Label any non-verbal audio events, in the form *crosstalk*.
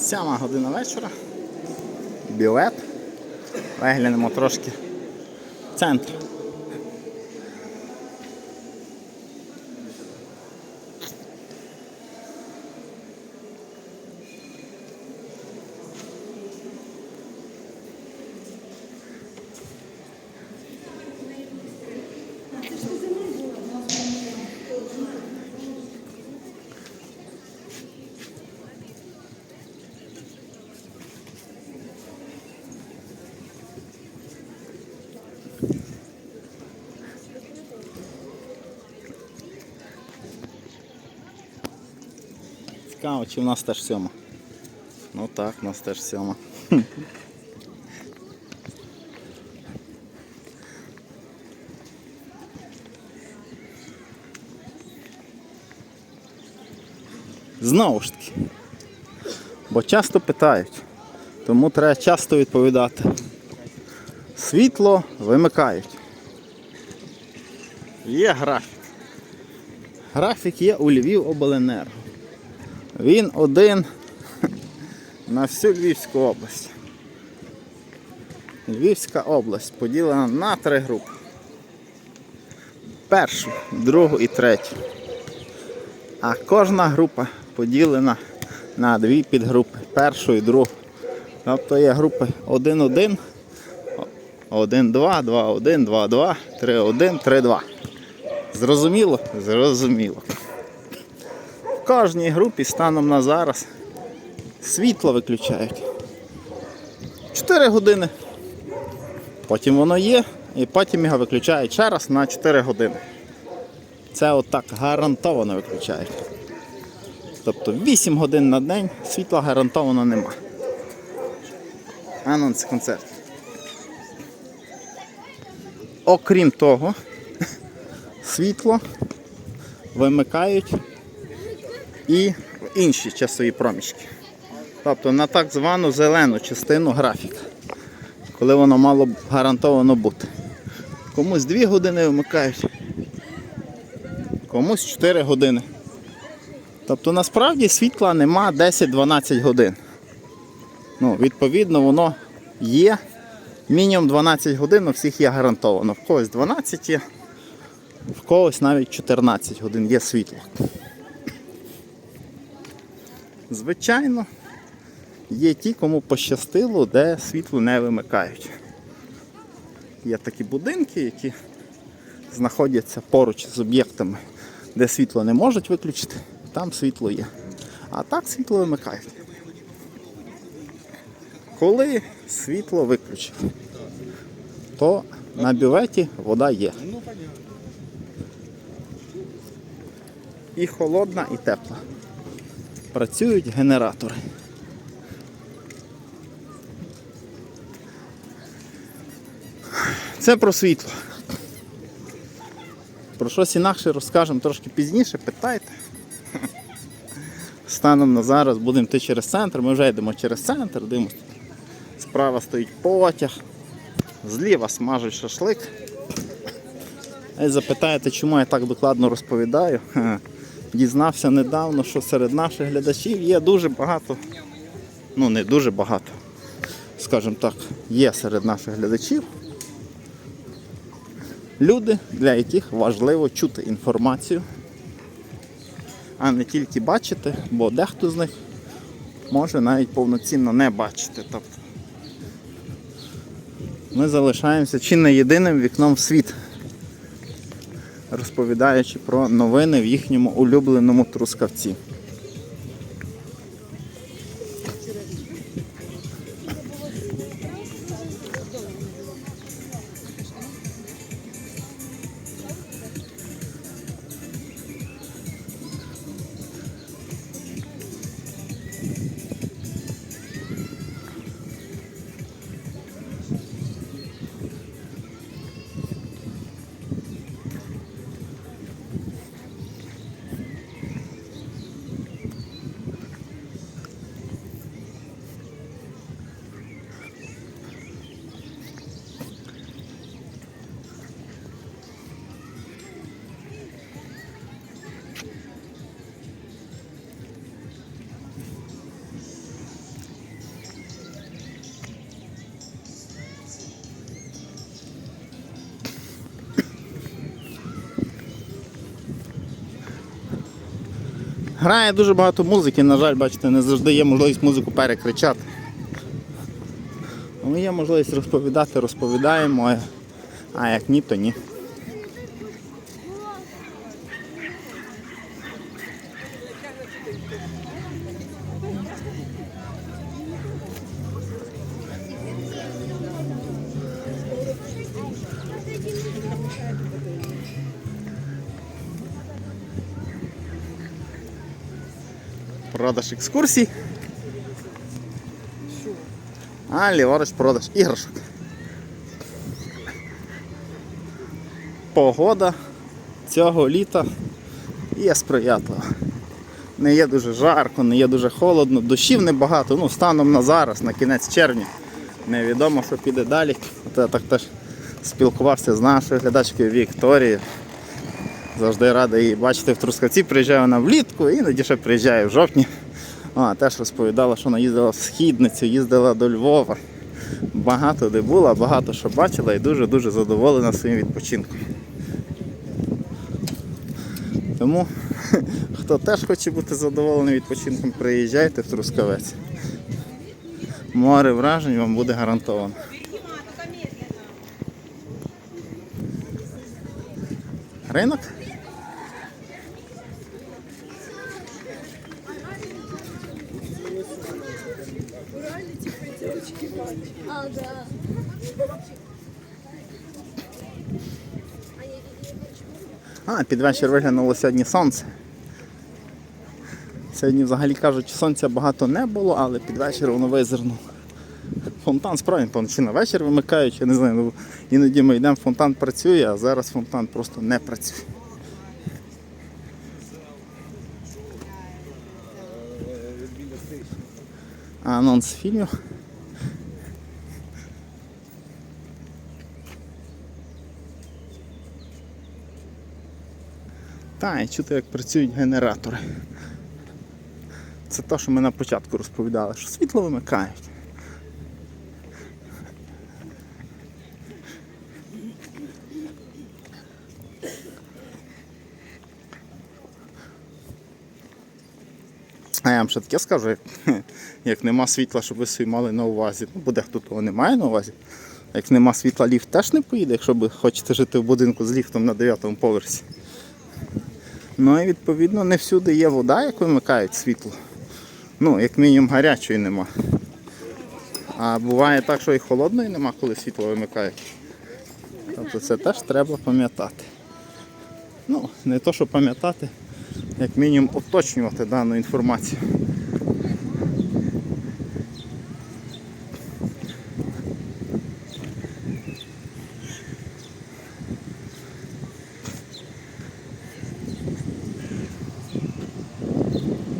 Сьома година вечора. Білет. Виглянемо трошки центр. Цікаво, чи в нас теж сьома. Ну так, в нас теж сьома. Знову ж таки. Бо часто питають, тому треба часто відповідати. Світло вимикають. Є графік. Графік є у Львів обленерго. Він один на всю Львівську область. Львівська область поділена на три групи. Першу, другу і третю. А кожна група поділена на дві підгрупи. Першу і другу. Тобто є групи 1-1, 1-2, 2-1, 2-2, 3-1, 3-2. Зрозуміло? Зрозуміло. Кожній групі станом на зараз світло виключають. 4 години. Потім воно є, і потім його виключають ще раз на 4 години. Це отак гарантовано виключають. Тобто 8 годин на день світла гарантовано нема. Анонс концерт. Окрім того, *laughs* світло вимикають і інші часові проміжки. Тобто на так звану зелену частину графіка, коли воно мало б гарантовано бути. Комусь 2 години вимикають, комусь 4 години. Тобто насправді світла нема 10-12 годин. Ну, Відповідно, воно є. Мінімум 12 годин у всіх є гарантовано. В когось 12 є, в когось навіть 14 годин є світло. Звичайно, є ті, кому пощастило, де світло не вимикають. Є такі будинки, які знаходяться поруч з об'єктами, де світло не можуть виключити, там світло є. А так світло вимикають. Коли світло виключить, то на бюветі вода є. І холодна, і тепла. Працюють генератори. Це про світло. Про щось інакше розкажемо трошки пізніше, питайте. Станом на зараз будемо йти через центр, ми вже йдемо через центр, дивимося. Справа стоїть потяг, зліва смажуть шашлик. І запитаєте, чому я так докладно розповідаю. Дізнався недавно, що серед наших глядачів є дуже багато, ну не дуже багато, скажімо так, є серед наших глядачів люди, для яких важливо чути інформацію, а не тільки бачити, бо дехто з них може навіть повноцінно не бачити. Тобто ми залишаємося чи не єдиним вікном в світ, розповідаючи про новини в їхньому улюбленому трускавці. Грає дуже багато музики, на жаль, бачите, не завжди є можливість музику перекричати. Але є можливість розповідати, розповідаємо, а- як ні, то ні. Продаж екскурсій. А ліворуч продаж іграшок. Погода цього літа є сприятлива. Не є дуже жарко, не є дуже холодно, дощів небагато, ну станом на зараз, на кінець червня. Невідомо, що піде далі. От я так теж спілкувався з нашою глядачкою Вікторією. Завжди радий її бачити в Трускавці, приїжджає вона влітку, іноді ще приїжджає в жовтні. А, теж розповідала, що вона їздила в східницю, їздила до Львова. Багато де була, багато що бачила і дуже-дуже задоволена своїм відпочинком. Тому, *laughs* хто теж хоче бути задоволений відпочинком, приїжджайте в Трускавець. Море вражень вам буде гарантовано. Ринок? А, під вечір виглянуло сьогодні сонце. Сьогодні взагалі кажуть, сонця багато не було, але під вечір воно визирнуло. Фонтан справді, чи на вечір вимикають, я не знаю. Ну, іноді ми йдемо, фонтан працює, а зараз фонтан просто не працює. Анонс фільмів. Та, і чути, як працюють генератори. Це те, що ми на початку розповідали, що світло вимикають. А я вам ще таке скажу, як, *laughs* як нема світла, щоб ви собі мали на увазі. Ну, бо дехто того не має на увазі. Як нема світла, ліфт теж не поїде, якщо ви хочете жити в будинку з ліфтом на 9 поверсі. Ну і відповідно не всюди є вода, як вимикають світло. Ну, як мінімум гарячої нема. А буває так, що і холодної нема, коли світло вимикають. Тобто це теж треба пам'ятати. Ну, не то, що пам'ятати, як мінімум уточнювати дану інформацію.